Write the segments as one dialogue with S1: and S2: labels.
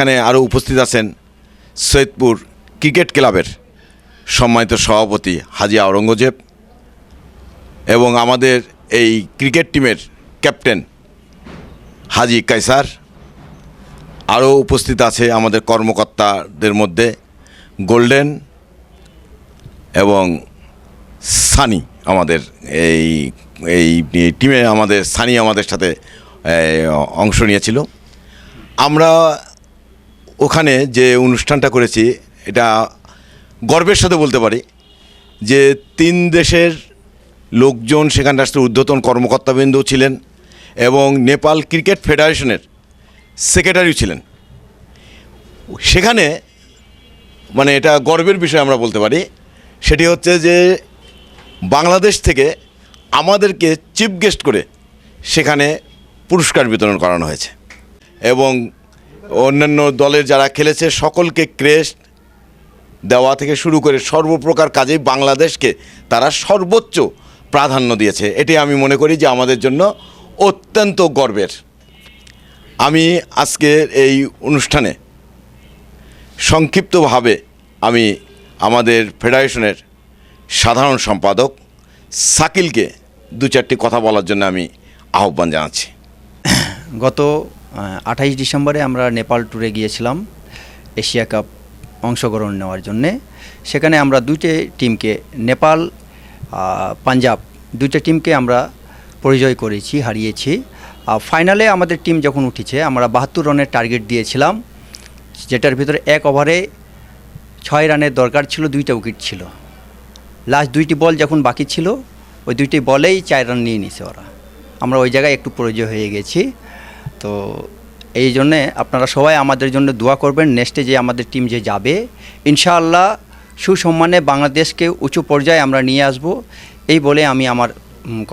S1: এখানে আরও উপস্থিত আছেন সৈয়দপুর ক্রিকেট ক্লাবের সম্মানিত সভাপতি হাজি আওরঙ্গজেব এবং আমাদের এই ক্রিকেট টিমের ক্যাপ্টেন হাজি কাইসার আরও উপস্থিত আছে আমাদের কর্মকর্তাদের মধ্যে গোল্ডেন এবং সানি আমাদের এই এই টিমে আমাদের, সানি আমাদের সাথে অংশ নিয়েছিল। আমরা ওখানে যে অনুষ্ঠানটা করেছি, এটা গর্বের সাথে বলতে পারি যে তিন দেশের লোকজন সেখানটা আসতে ঊর্ধ্বতন কর্মকর্তাবৃন্দ ছিলেন এবং নেপাল ক্রিকেট ফেডারেশনের সেক্রেটারিও ছিলেন। সেখানে মানে এটা গর্বের বিষয় আমরা বলতে পারি, সেটি হচ্ছে যে বাংলাদেশ থেকে আমাদেরকে চিফ গেস্ট করে সেখানে পুরস্কার বিতরণ করানো হয়েছে এবং অন্যান্য দলের যারা খেলেছে, সকলকে ক্রেস্ট দেওয়া থেকে শুরু করে সর্বপ্রকার কাজেই বাংলাদেশকে তারা সর্বোচ্চ প্রাধান্য দিয়েছে। এটি আমি মনে করি যে আমাদের জন্য অত্যন্ত গর্বের। আমি আজকের এই অনুষ্ঠানে সংক্ষিপ্তভাবে আমি আমাদের ফেডারেশনের সাধারণ সম্পাদক সাকিলকে দু চারটি কথা বলার জন্য আমি আহ্বান জানাচ্ছি।
S2: গত আঠাইশ ডিসেম্বরে আমরা নেপাল ট্যুরে গিয়েছিলাম, এশিয়া কাপ অংশগ্রহণ নেওয়ার জন্যে। সেখানে আমরা দুইটি টিমকে নেপাল পাঞ্জাব, দুইটা টিমকে আমরা পরিচয় করেছি, হারিয়েছি। ফাইনালে আমাদের টিম যখন উঠেছে, আমরা বাহাত্তর রানের টার্গেট দিয়েছিলাম, যেটার ভিতরে এক ওভারে ছয় রানের দরকার ছিল, দুইটা উইকেট ছিল। লাস্ট দুইটি বল যখন বাকি ছিল, ওই দুইটি বলেই চার রান নিয়ে নিছে ওরা। আমরা ওই জায়গায় একটু পরিচয় হয়ে গেছি। তো এই জন্যে আপনারা সবাই আমাদের জন্য দোয়া করবেন নেক্সটে যে আমাদের টিম যে যাবে, ইনশাআল্লাহ সুসম্মানে বাংলাদেশকে উঁচু পর্যায়ে আমরা নিয়ে আসব। এই বলে আমি আমার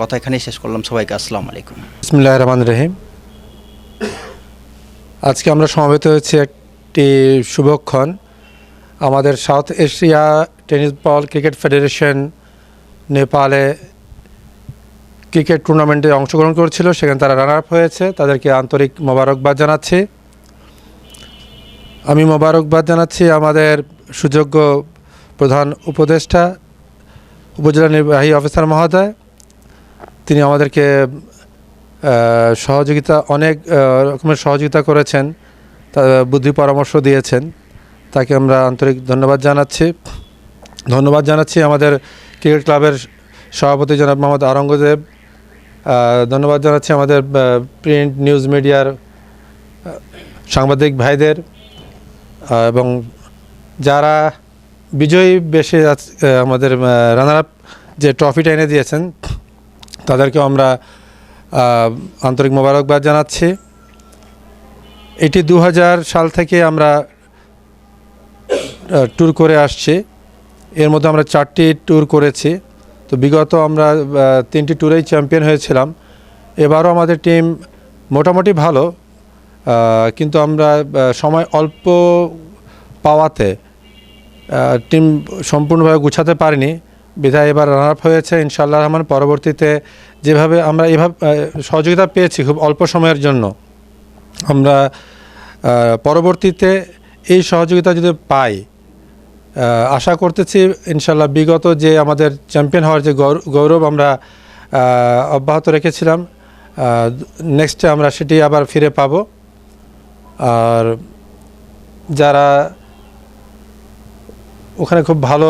S2: কথা এখানে শেষ করলাম। সবাইকে আসসালামু আলাইকুম।
S3: বিসমুল্লাহ রহমান রহিম। আজকে আমরা সমবেত হয়েছি একটি শুভক্ষণ। আমাদের South Asia tennis ball cricket federation নেপালে ক্রিকেট টুর্নামেন্টে অংশগ্রহণ করেছিল, সেখানে তারা রানার আপ হয়েছে। তাদেরকে আন্তরিক মোবারকবাদ জানাচ্ছি। আমি মোবারকবাদ জানাচ্ছি আমাদের সুযোগ্য প্রধান উপদেষ্টা, উপজেলা নির্বাহী অফিসার মহোদয়। তিনি আমাদেরকে সহযোগিতা, অনেক রকমের সহযোগিতা করেছেন বুদ্ধি পরামর্শ দিয়েছেন। তাকে আমরা আন্তরিক ধন্যবাদ জানাচ্ছি। ধন্যবাদ জানাচ্ছি আমাদের ক্রিকেট ক্লাবের সভাপতি জনাব মোহাম্মদ আরঙ্গজেব ধন্যবাদ জানাচ্ছি আমাদের প্রিন্ট নিউজ মিডিয়ার সাংবাদিক ভাইদের এবং যারা বিজয়ী বেশি আমাদের রানার আপ যে ট্রফিটা এনে দিয়েছেন, তাদেরকেও আমরা আন্তরিক মোবারকবাদ জানাচ্ছি। এটি দু হাজার সাল থেকে আমরা ট্যুর করে আসছি। এর মধ্যে আমরা চারটি ট্যুর করেছি। তো বিগত আমরা তিনটি ট্যুরেই চ্যাম্পিয়ন হয়েছিলাম। এবারও আমাদের টিম মোটামুটি ভালো কিন্তু আমরা সময় অল্প পাওয়াতে টিম সম্পূর্ণভাবে গুছাতে পারিনি। বিধায় এবার রানার আপ হয়েছে ইনশাল্লাহ রহমান। পরবর্তীতে যেভাবে আমরা এভাবে সহযোগিতা পেয়েছি খুব অল্প সময়ের জন্য, আমরা পরবর্তীতে এই সহযোগিতা যদি পাই আশা করতেছি ইনশাল্লাহ বিগত যে আমাদের চ্যাম্পিয়ন হওয়ার যে গৌর- গৌরব আমরা অব্যাহত রেখেছিলাম নেক্সটে আমরা সেটি আবার ফিরে পাব। আর যারা ওখানে খুব ভালো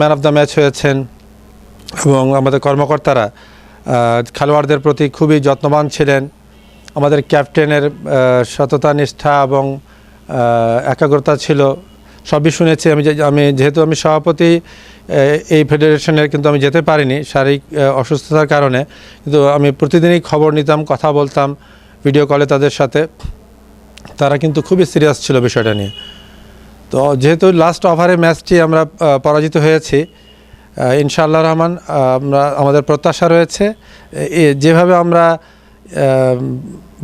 S3: ম্যান অফ দ্য ম্যাচ হয়েছেন এবং আমাদের কর্মকর্তারা খেলোয়াড়দের প্রতি খুবই যত্নবান ছিলেন, আমাদের ক্যাপ্টেনের সততা নিষ্ঠা এবং একাগ্রতা ছিল সবই শুনেছি। আমি আমি যেহেতু আমি সভাপতি এই ফেডারেশনের কিন্তু আমি যেতে পারিনি শারীরিক অসুস্থতার কারণে। কিন্তু আমি প্রতিদিনই খবর নিতাম, কথা বলতাম, ভিডিও কলে তাদের সাথে। তারা কিন্তু খুবই সিরিয়াস ছিল বিষয়টা নিয়ে। তো যেহেতু লাস্ট ওভারে ম্যাচটি আমরা পরাজিত হয়েছি ইনশাআল্লাহ রহমান আমরা, আমাদের প্রত্যাশা রয়েছে। যেভাবে আমরা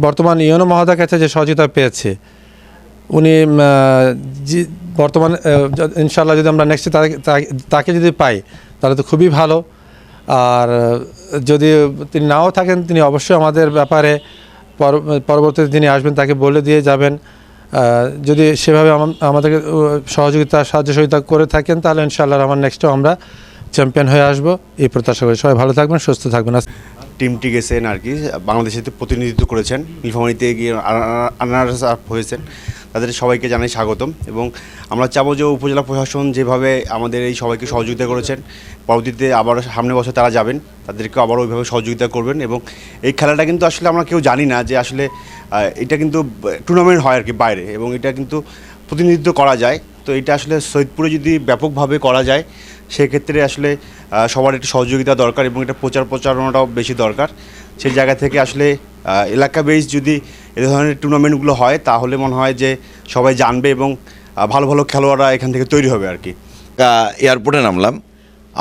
S3: বর্তমান ইয়নো মহোদয়ের কাছে যে সহযোগিতা পেয়েছি, উনি বর্তমান ইনশাল্লাহ যদি আমরা নেক্সট তাকে যদি পাই, তাহলে তো খুবই ভালো। আর, যদি তিনি নাও থাকেন, তিনি অবশ্যই আমাদের ব্যাপারে পর- পরবর্তীতে যিনি আসবেন, তাকে বলে দিয়ে যাবেন। যদি সেভাবে আম- আমাদেরকে সহযোগিতা, সাহায্য সহযোগিতা করে থাকেন, তাহলে ইনশাআল্লাহ আমার নেক্সটও আমরা চ্যাম্পিয়ন হয়ে আসব। এই প্রত্যাশা করি। সবাই ভালো থাকবেন, সুস্থ থাকবেন।
S4: টিমটি গেছেন আর কি বাংলাদেশের প্রতিনিধিত্ব করেছেন। নীলফামারীতে গিয়ে আনারস আপ হয়েছেন। তাদের সবাইকে জানাই স্বাগতম এবং আমরা চাবো যে উপজেলা প্রশাসন যেভাবে আমাদের এই সবাইকে সহযোগিতা করেছেন, পরবর্তীতে আবার সামনে বছর তারা যাবেন, তাদেরকে আবার ওইভাবে সহযোগিতা করবেন এবং এই খেলাটা কিন্তু আসলে আমরা কেউ জানি না যে আসলে এটা কিন্তু টুর্নামেন্ট হয় আর কি বাইরে এবং এটা কিন্তু প্রতিনিধিত্ব করা যায়। তো এটা আসলে সৈয়দপুরে যদি ব্যাপকভাবে করা যায়, সেক্ষেত্রে আসলে সবার একটু সহযোগিতা দরকার এবং এটা প্রচার প্রচারণাটাও বেশি দরকার। সেই জায়গা থেকে আসলে এলাকা বেস যদি এ ধরনের টুর্নামেন্টগুলো হয়, তাহলে মনে হয় যে সবাই জানবে এবং ভালো ভালো খেলোয়াড়রা এখান থেকে তৈরি হবে আর কি
S1: এয়ারপোর্টে নামলাম।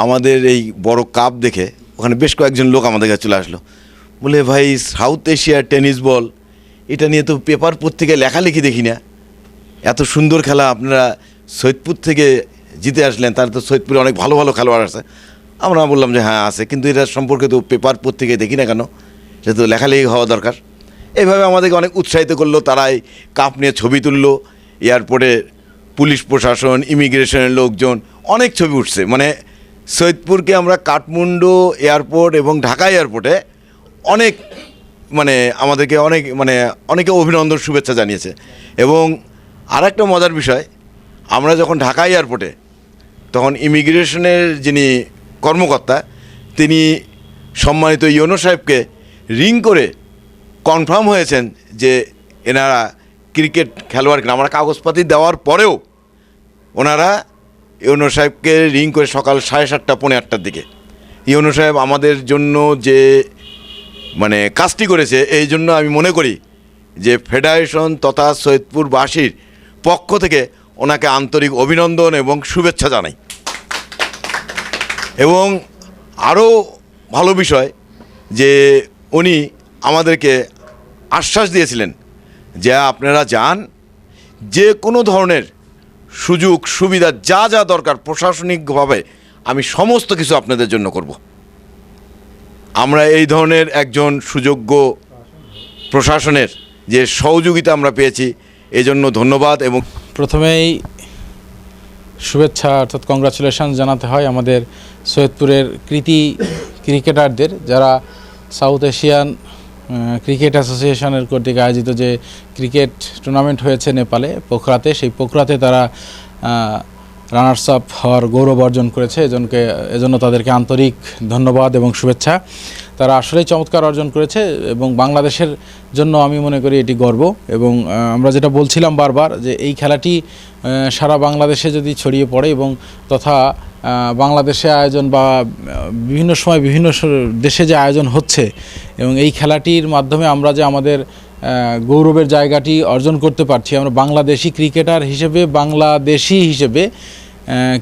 S1: আমাদের এই বড় কাপ দেখে ওখানে বেশ কয়েকজন লোক আমাদের কাছে চলে আসলো। বলে, ভাই, সাউথ এশিয়ার টেনিস বল, এটা নিয়ে তো পেপার পত্রিকায় লেখালেখি দেখি না। এত সুন্দর খেলা, আপনারা সৈয়দপুর থেকে জিতে আসলেন তার তো সৈয়দপুরে অনেক ভালো ভালো খেলোয়াড় আছে। আমরা বললাম যে হ্যাঁ আছে। কিন্তু এটা সম্পর্কে তো পেপার পত্রিকায় দেখি না কেন? এটা তো লেখালেখি হওয়া দরকার। এইভাবে আমাদেরকে অনেক উৎসাহিত করল, তারাই কাপ নিয়ে ছবি তুললো, এয়ারপোর্টে পুলিশ প্রশাসন, ইমিগ্রেশনের লোকজন, অনেক ছবি উঠছে। মানে সৈয়দপুরকে আমরা কাঠমান্ডু এয়ারপোর্ট এবং ঢাকা এয়ারপোর্টে অনেক মানে আমাদেরকে অনেক মানে অনেকে অভিনন্দন শুভেচ্ছা জানিয়েছে। এবং আর একটা মজার বিষয়, আমরা যখন ঢাকা এয়ারপোর্টে, তখন ইমিগ্রেশনের যিনি কর্মকর্তা, তিনি সম্মানিত ইয়োনো সাহেবকে রিং করে কনফার্ম হয়েছেন যে এনারা ক্রিকেট খেলোয়াড় আমরা কাগজপাতি দেওয়ার পরেও ওনারা ইউনো সাহেবকে রিং করে সকাল সাড়ে সাতটা, পৌনে আটটার দিকে। ইউনো সাহেব আমাদের জন্য যে মানে কাজটি করেছে, এই জন্য আমি মনে করি যে ফেডারেশন তথা সৈয়দপুরবাসীর পক্ষ থেকে ওনাকে আন্তরিক অভিনন্দন এবং শুভেচ্ছা জানাই। এবং আরও ভালো বিষয় যে উনি আমাদেরকে আশ্বাস দিয়েছিলেন যে আপনারা যান, যে কোনো ধরনের সুযোগ, সুবিধা, যা যা দরকার প্রশাসনিকভাবে আমি সমস্ত কিছু আপনাদের জন্য করব। আমরা এই ধরনের একজন সুযোগ্য প্রশাসনের যে সহযোগিতা আমরা পেয়েছি, এজন্য ধন্যবাদ এবং
S5: প্রথমেই শুভেচ্ছা অর্থাৎ কংগ্রাচুলেশন জানাতে হয় আমাদের সৈয়দপুরের কৃতি ক্রিকেটারদের, যারা সাউথ এশিয়ান ক্রিকেট অ্যাসোসিয়েশনের কর্তৃক আয়োজিত যে ক্রিকেট টুর্নামেন্ট হয়েছে নেপালে, পোখরাতে, সেই পোখরাতে তারা রানার্স আপ হওয়ার গৌরব অর্জন করেছে। এজনকে, এজন্য তাদেরকে আন্তরিক ধন্যবাদ এবং শুভেচ্ছা। তারা আসলেই চমৎকার অর্জন করেছে এবং বাংলাদেশের জন্য আমি মনে করি এটি গর্ব এবং আমরা যেটা বলছিলাম বারবার যে এই খেলাটি সারা বাংলাদেশে যদি ছড়িয়ে পড়ে এবং তথা বাংলাদেশে আয়োজন বা বিভিন্ন সময় বিভিন্ন দেশে যে আয়োজন হচ্ছে এবং এই খেলাটির মাধ্যমে আমরা যে আমাদের গৌরবের জায়গাটি অর্জন করতে পারছি, আমরা বাংলাদেশি ক্রিকেটার হিসেবে, বাংলাদেশি হিসেবে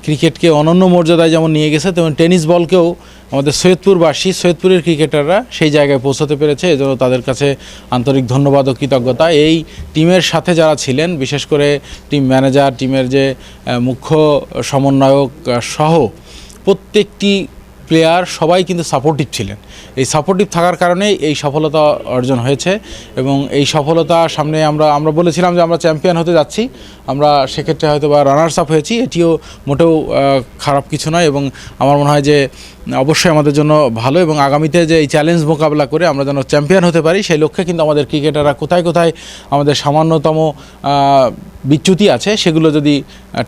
S5: ক্রিকেটকে অনন্য মর্যাদায় যেমন নিয়ে গেছে, তেমন টেনিস বলকেও আমাদের সৈয়দপুরবাসী, সৈয়দপুরের ক্রিকেটাররা সেই জায়গায় পৌঁছাতে পেরেছে। এজন্য তাদের কাছে আন্তরিক ধন্যবাদ ও কৃতজ্ঞতা। এই টিমের সাথে যারা ছিলেন, বিশেষ করে টিম ম্যানেজার, টিমের যে মুখ্য সমন্বয়ক সহ প্রত্যেকটি প্লেয়ার সবাই কিন্তু সাপোর্টিভ ছিলেন। এই সাপোর্টিভ থাকার কারণেই এই সফলতা অর্জন হয়েছে এবং এই সফলতা সামনে আমরা আমরা বলেছিলাম যে আমরা চ্যাম্পিয়ন হতে যাচ্ছি। আমরা সেক্ষেত্রে হয়তো বা রানার্স আপ হয়েছি। এটিও মোটেও খারাপ কিছু নয় এবং আমার মনে হয় যে অবশ্যই আমাদের জন্য ভালো এবং আগামীতে যে এই চ্যালেঞ্জ মোকাবেলা করে আমরা যেন চ্যাম্পিয়ন হতে পারি, সেই লক্ষ্যে কিন্তু আমাদের ক্রিকেটাররা কোথায় কোথায় আমাদের সামান্যতম বিচ্যুতি আছে, সেগুলো যদি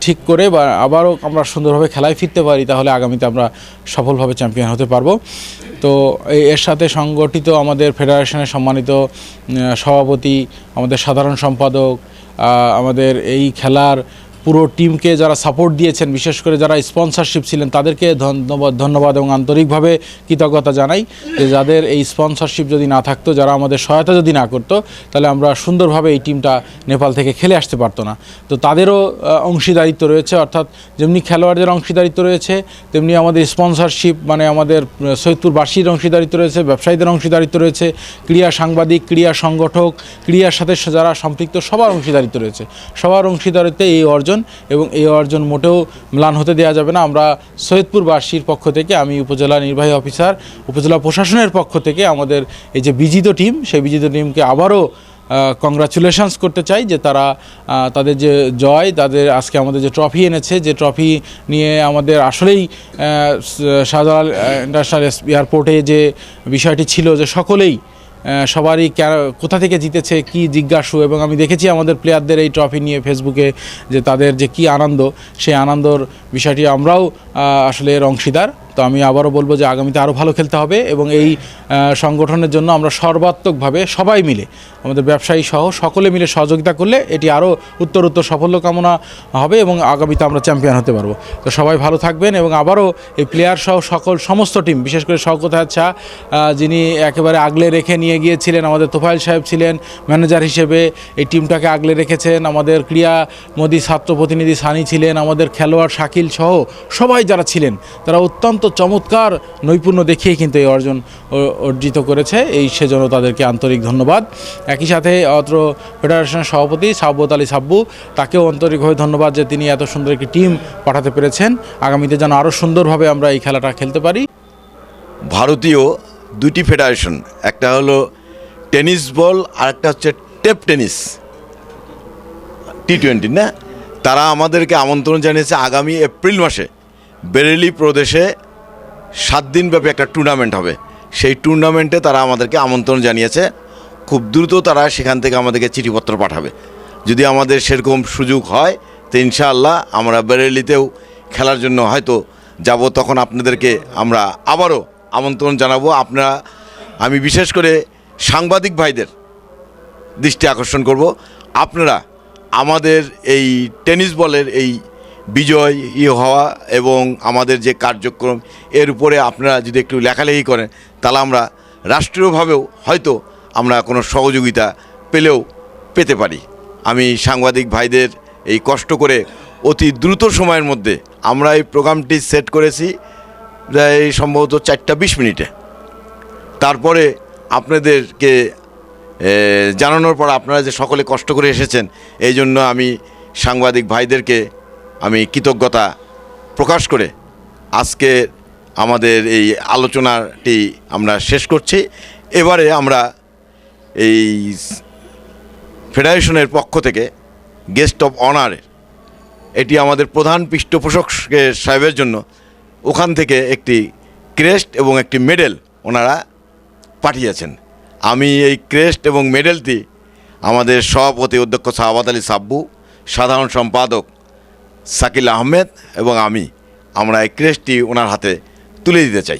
S5: ঠিক করে বা আবারও আমরা সুন্দরভাবে খেলায় ফিরতে পারি, তাহলে আগামীতে আমরা সফলভাবে চ্যাম্পিয়ন হতে পারব। তো এর সাথে সংগঠিত আমাদের ফেডারেশনের সম্মানিত সভাপতি আমাদের সাধারণ সম্পাদক আমাদের এই খেলার পুরো টিমকে যারা সাপোর্ট দিয়েছেন, বিশেষ করে যারা স্পন্সরশিপ ছিলেন, তাদেরকে ধন্যবাদ ধন্যবাদ এবং আন্তরিকভাবে কৃতজ্ঞতা জানাই যে যাদের এই স্পন্সরশিপ যদি না থাকতো, যারা আমাদের সহায়তা যদি না করতো, তাহলে আমরা সুন্দরভাবে এই টিমটা নেপাল থেকে খেলে আসতে পারতো না। তো তাদেরও অংশীদারিত্ব রয়েছে, অর্থাৎ যেমনি খেলোয়াড়দের অংশীদারিত্ব রয়েছে, তেমনি আমাদের স্পন্সরশিপ মানে আমাদের সৈয়দপুরবাসীর অংশীদারিত্ব রয়েছে, ব্যবসায়ীদের অংশীদারিত্ব রয়েছে, ক্রীড়া সাংবাদিক, ক্রীড়া সংগঠক, ক্রীড়ার সাথে যারা সম্পৃক্ত, সবার অংশীদারিত্ব রয়েছে। সবার অংশীদারিত্বে এই অর্জন এবং এই অর্জন মোটেও ম্লান হতে দেওয়া যাবে না। আমরা সৈয়দপুরবাসীর পক্ষ থেকে, আমি উপজেলা নির্বাহী অফিসার, উপজেলা প্রশাসনের পক্ষ থেকে আমাদের এই যে বিজিত টিম, সেই বিজিত টিমকে আবারও কংগ্রাচুলেশনস করতে চাই যে তারা তাদের যে জয়, তাদের আজকে আমাদের যে ট্রফি এনেছে, যে ট্রফি নিয়ে আমাদের আসলেই শাহজালাল ইন্টারন্যাশনাল এয়ারপোর্টে যে বিষয়টি ছিল যে সকলেই সবারই কোথা থেকে জিতেছে, কি জিজ্ঞাসু, এবং আমি দেখেছি আমাদের প্লেয়ারদের এই ট্রফি নিয়ে ফেসবুকে যে তাদের যে কি আনন্দ, সেই আনন্দর বিষয়টি আমরাও আসলে এর অংশীদার তো আমি আবারও বলব যে আগামীতে আরও ভালো খেলতে হবে এবং এই সংগঠনের জন্য আমরা সর্বাত্মকভাবে সবাই মিলে, আমাদের ব্যবসায়ী সহ সকলে মিলে সহযোগিতা করলে এটি আরও উত্তর উত্তর সাফল্য কামনা হবে এবং আগামীতে আমরা চ্যাম্পিয়ন হতে পারব। তো সবাই ভালো থাকবেন এবং আবারও এই প্লেয়ার সহ সকল সমস্ত টিম বিশেষ করে শওকত আচ্ছা যিনি একেবারে আগলে রেখে নিয়ে গিয়েছিলেন, আমাদের তোফাইল সাহেব ছিলেন ম্যানেজার হিসেবে, এই টিমটাকে আগলে রেখেছেন, আমাদের ক্রীড়া মোদী ছাত্র প্রতিনিধি সানি ছিলেন, আমাদের খেলোয়াড় শাকিল সহ সবাই যারা ছিলেন, তারা অত্যন্ত চমৎকার নৈপুণ্য দেখিয়ে কিন্তু এই অর্জন অর্জিত করেছে। এই সেজন্য তাদেরকে আন্তরিক ধন্যবাদ। একই সাথে অত্র ফেডারেশনের সভাপতি সাব্বত আলী সাব্বু, তাকেও আন্তরিকভাবে ধন্যবাদ যে তিনি এত সুন্দর একটি টিম পাঠাতে পেরেছেন। আগামীতে যেন আরও সুন্দরভাবে আমরা এই খেলাটা খেলতে পারি।
S1: ভারতীয় দুটি ফেডারেশন, একটা হলো টেনিস বল আর একটা হচ্ছে টেপ টেনিস। টি টোয়েন্টি না? তারা আমাদেরকে আমন্ত্রণ জানিয়েছে আগামী এপ্রিল মাসে। বেরেলি প্রদেশে সাত দিনব্যাপী একটা টুর্নামেন্ট হবে। সেই টুর্নামেন্টে তারা আমাদেরকে আমন্ত্রণ জানিয়েছে। খুব দ্রুত তারা সেখান থেকে আমাদেরকে চিঠিপত্র পাঠাবে। যদি আমাদের সেরকম সুযোগ হয়, তো ইনশাআল্লাহ আমরা বেরেলিতেও খেলার জন্য হয়তো যাব। তখন আপনাদেরকে আমরা আবারও আমন্ত্রণ জানাব। আপনারা, আমি বিশেষ করে সাংবাদিক ভাইদের দৃষ্টি আকর্ষণ করব। আপনারা আমাদের এই টেনিস বলের এই বিজয় ইয়ে হওয়া এবং আমাদের যে কার্যক্রম, এর উপরে আপনারা যদি একটু লেখালেখি করেন, তাহলে আমরা রাষ্ট্রীয়ভাবেও হয়তো আমরা কোনো সহযোগিতা পেলেও পেতে পারি। আমি সাংবাদিক ভাইদের এই কষ্ট করে অতি দ্রুত সময়ের মধ্যে আমরা এই প্রোগ্রামটি সেট করেছি, প্রায় সম্ভবত চারটা বিশ মিনিটে। তারপরে আপনাদেরকে জানানোর পর আপনারা যে সকলে কষ্ট করে এসেছেন, এই জন্য আমি সাংবাদিক ভাইদেরকে আমি কৃতজ্ঞতা প্রকাশ করে আজকে আমাদের এই আলোচনাটি আমরা শেষ করছি। এবারে আমরা এই ফেডারেশনের পক্ষ থেকে গেস্ট অফ অনারের এটি আমাদের প্রধান পৃষ্ঠপোষকের সাহেবের জন্য, ওখান থেকে একটি ক্রেস্ট এবং একটি মেডেল ওনারা পাঠিয়েছেন। আমি এই ক্রেস্ট এবং মেডেলটি আমাদের সভাপতি অধ্যক্ষ সাহাবাদ আলী সাব্বু, সাধারণ সম্পাদক সাকিল আহমেদ এবং আমি আমরা এই ক্রেসটি ওনার হাতে তুলে দিতে চাই।